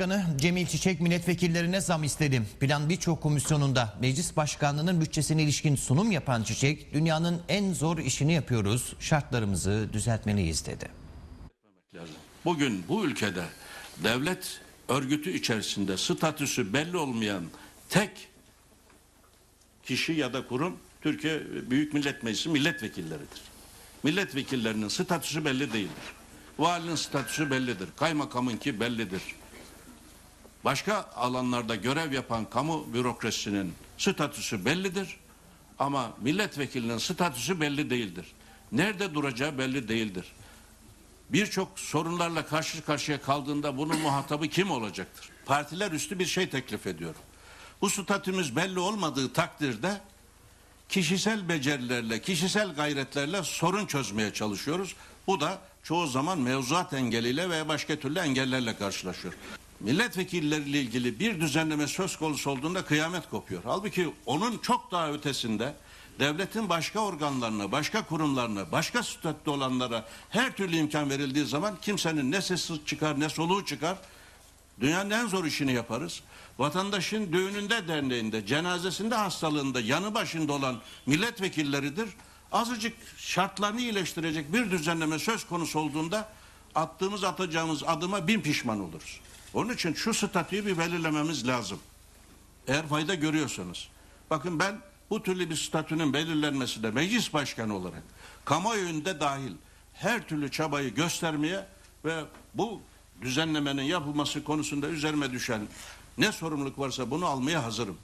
Başkanı Cemil Çiçek milletvekillerine zam istedi. Plan birçok komisyonunda meclis başkanlığının bütçesine ilişkin sunum yapan Çiçek, dünyanın en zor işini yapıyoruz, şartlarımızı düzeltmeliyiz dedi. Bugün bu ülkede devlet örgütü içerisinde statüsü belli olmayan tek kişi ya da kurum Türkiye Büyük Millet Meclisi milletvekilleridir. Milletvekillerinin statüsü belli değildir. Valinin statüsü bellidir. Kaymakamınki bellidir. Başka alanlarda görev yapan kamu bürokrasisinin statüsü bellidir. Ama milletvekilinin statüsü belli değildir. Nerede duracağı belli değildir birçok sorunlarla karşı karşıya kaldığında bunun muhatabı kim olacaktır? Partiler üstü bir şey teklif ediyorum. Bu statümüz belli olmadığı takdirde kişisel becerilerle, kişisel gayretlerle sorun çözmeye çalışıyoruz. Bu da çoğu zaman mevzuat engeliyle veya başka türlü engellerle karşılaşıyor. Milletvekilleriyle ilgili bir düzenleme söz konusu olduğunda kıyamet kopuyor. Halbuki onun çok daha ötesinde devletin başka organlarına, başka kurumlarına, başka statüde olanlara her türlü imkan verildiği zaman kimsenin ne sesi çıkar ne soluğu çıkar. Dünyanın en zor işini yaparız. Vatandaşın düğününde, derneğinde, cenazesinde, hastalığında yanı başında olan milletvekilleridir. Azıcık şartlarını iyileştirecek bir düzenleme söz konusu olduğunda attığımız atacağımız adıma bin pişman oluruz. Onun için şu statüyü bir belirlememiz lazım. Eğer fayda görüyorsanız. Bakın ben bu türlü bir statünün belirlenmesinde meclis başkanı olarak kamuoyunda dahil her türlü çabayı göstermeye ve bu düzenlemenin yapılması konusunda üzerime düşen ne sorumluluk varsa bunu almaya hazırım.